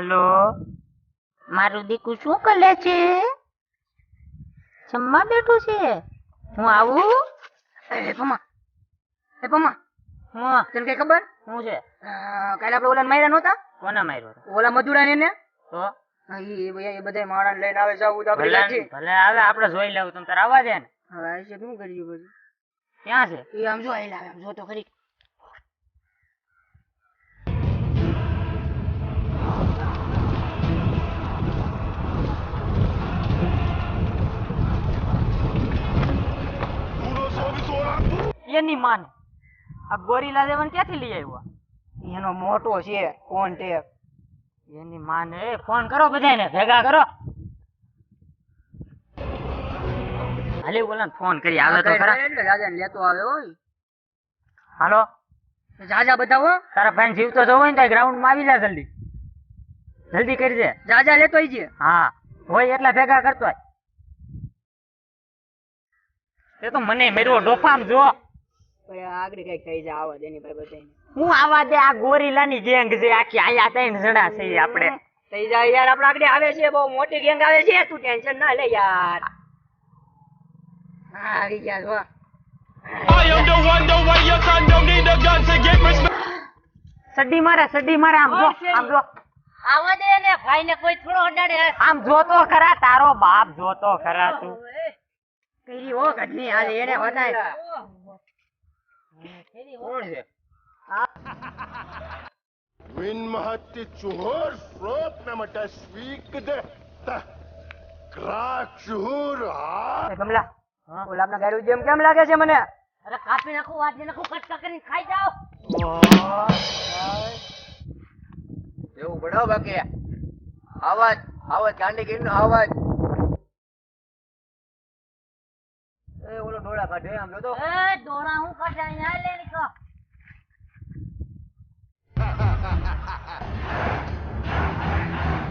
હાલો. મારું દીકુ શું કરે છે? જમવા બેઠું છે? હું આવું? એ પમા એ પમા હું. તને કઈ ખબર? શું છે? કાલે આપણે ઓલા માર્યા નહોતા? કોના માર્યો ઓલા મજૂરા ને? તો? હા, એ બધા માણસ લઈને આવે છે આવું તો ભલે ભલે આવે આપણે જોઈ લેવું તમે તારે આવવા દે ને. હવે આવી છે શું કર્યું પછી? ક્યાં છે? એ આમ જો લાવે આમ જો તો ખરી. એની માને. આ ગોરીલા દેવન ક્યાંથી લઈ આવ્યો? એનો મોટો છે કોન્ટેક એની માને ફોન કરો બધાને ભેગા કરો. હાલે બોલા ફોન કરી આવે તો ખરા. એટલે રાજાને લેતો આવે હોય. હાલો. જાજા બધા હો. તારા ભાઈ જીવ તો જોવો ને તો ગ્રાઉન્ડમાં આવી જા જલ્દી. જલ્દી કરી દે જાજા લેતો છે હા હોય એટલા ભેગા કરતો હોય. એ તો મને મેરવો ડોફામ જો આગળ કંઈક થઈ જાય આવા દેની ભાઈ બધાને હું આવા દે આ ગોરીલાની ગેંગ છે આખી આયા ત્રણ જણા છે આપણે. થઈ જાય યાર આપડે આગળ આવે છે બહુ મોટી ગેંગ આવે છે તું ટેન્શન ના લે યાર. હા આવી ગયા respect. સડી મારા સડી મારા આમ જો આમ જો. આવા દે ને ભાઈ ને કોઈ થોડો અડાડે. આમ જોતો ખરા તારો બાપ જોતો ખરા તું. કઈ ઓ ઘટની એને વધાય. કોણ છે? mahatti chuhur frot na mata speak de ta krak chuhur Kamala ઓલા આપના ગાડી જેમ કેમ લાગે છે મને? અરે કાપી નાખું વાજે નાખો કટકા કરીને ખાઈ જાઓ. એવું બડો બાકી. આવાજ આવાજ ગાંડી ગીર નો એ ઓલો ડોળા કાઢે આમ જો તો. એ દોડા હું કાઢે અહીંયા લે નીકળો.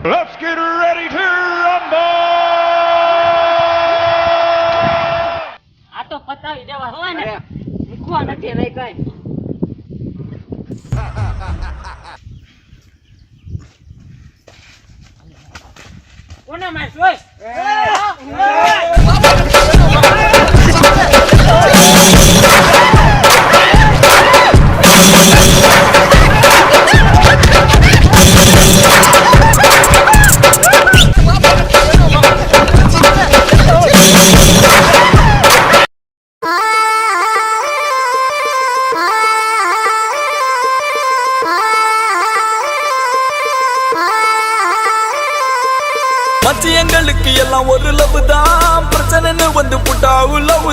Let's get ready to rumble! આ તો પતાવી દેવા હોય ને. મૂકવા નથી રહી કઈ. કોને માર மச்சி எங்களுக்கு எல்லாம் ஒரு லவ் தான். பிரச்சனைன்னு வந்து புட்டா லவ்